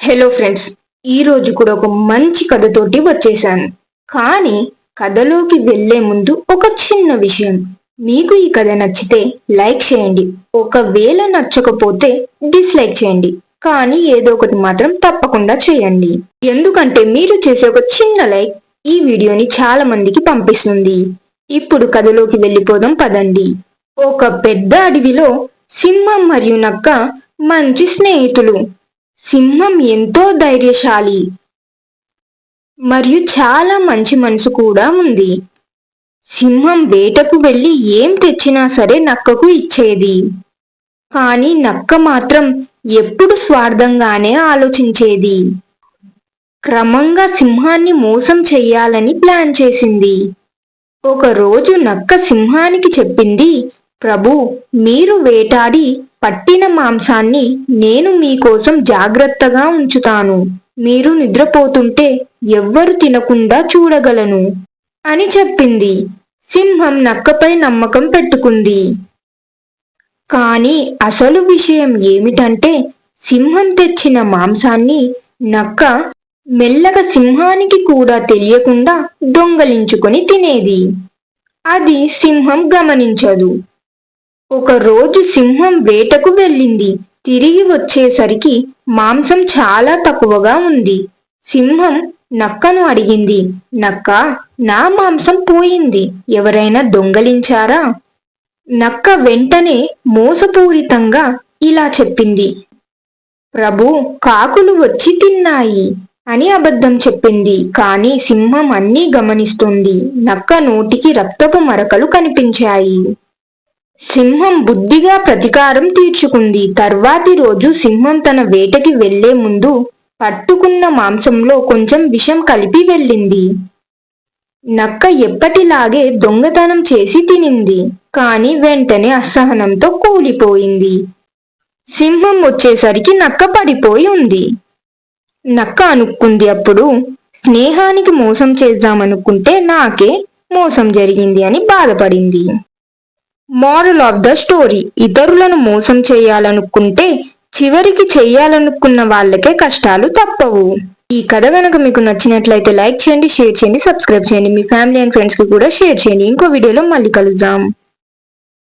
Hello friends ఈ రోజు కూడా ఒక మంచి కథతోటి వచ్చేసాను. కానీ కథలోకి వెళ్ళే ముందు ఒక చిన్న విషయం. మీకు ఈ కథ నచ్చితే లైక్ చేయండి. ఒకవేళ నచ్చకపోతే డిస్లైక్ చేయండి. కానీ ఏదో ఒకటి మాత్రం తప్పకుండా చేయండి. ఎందుకంటే మీరు చేసే ఒక చిన్న లైక్ ఈ వీడియోని చాలా మందికి పంపిస్తుంది. ఇప్పుడు కథలోకి వెళ్ళిపోదాం పదండి. ఒక పెద్ద అడవిలో సింహం మరియు నక్క మంచి స్నేహితులు. సింహం ఎంతో ధైర్యశాలి. మరియు చాలా మంచి మనసు కూడా ఉంది. సింహం వేటకు వెళ్ళి ఏం తెచ్చినా సరే నక్కకు ఇచ్చేది. కానీ నక్క మాత్రం ఎప్పుడు స్వార్థంగానే ఆలోచించేది. క్రమంగా సింహాన్ని మోసం చెయ్యాలని ప్లాన్ చేసింది. ఒకరోజు నక్క సింహానికి చెప్పింది ప్రభు మీరు వేటాడి పట్టిన మాంసాన్ని నేను మీకోసం జాగ్రత్తగా ఉంచుతాను. మీరు నిద్రపోతుంటే ఎవ్వరు తినకుండా చూడగలను. అని చెప్పింది. సింహం నక్కపై నమ్మకం పెట్టుకుంది. కాని అసలు విషయం ఏమిటంటే సింహం తెచ్చిన మాంసాన్ని నక్క మెల్లగా సింహానికి కూడా తెలియకుండా దొంగలించుకొని తినేది. అది సింహం గమనించదు. ఒకరోజు సింహం వేటకు వెళ్ళింది. తిరిగి వచ్చేసరికి మాంసం చాలా తక్కువగా ఉంది. సింహం నక్కను అడిగింది. నక్క నా మాంసం పోయింది. ఎవరైనా దొంగలించారా? నక్క వెంటనే మోసపూరితంగా ఇలా చెప్పింది. ప్రభు కాకులు వచ్చి తిన్నాయి అని అబద్ధం చెప్పింది. కాని సింహం అన్నీ గమనిస్తుంది. నక్క నోటికి రక్తపు మరకలు కనిపించాయి. సింహం బుద్ధిగా ప్రతీకారం తీర్చుకుంది. తర్వాతి రోజు సింహం తన వేటకి వెళ్ళే ముందు పట్టుకున్న మాంసంలో కొంచెం విషం కలిపి వెళ్ళింది. నక్క ఎప్పటిలాగే దొంగతనం చేసి తినింది కాని వెంటనే అసహనంతో కూలిపోయింది. సింహం వచ్చేసరికి నక్క పడిపోయి ఉంది. నక్క అనుకుంది అప్పుడు స్నేహానికి మోసం చేద్దామనుకుంటే నాకే మోసం జరిగింది అని బాధపడింది. మోరల్ ఆఫ్ ద స్టోరీ ఇతరులను మోసం చేయాలనుకుంటే చివరికి చేయాలనుకున్న వాళ్ళకే కష్టాలు తప్పవు. ఈ కథ గనక మీకు నచ్చినట్లయితే లైక్ చేయండి షేర్ చేయండి సబ్స్క్రైబ్ చేయండి. మీ ఫ్యామిలీ అండ్ ఫ్రెండ్స్కి కూడా షేర్ చేయండి. ఇంకో వీడియోలో మళ్ళీ కలుద్దాం.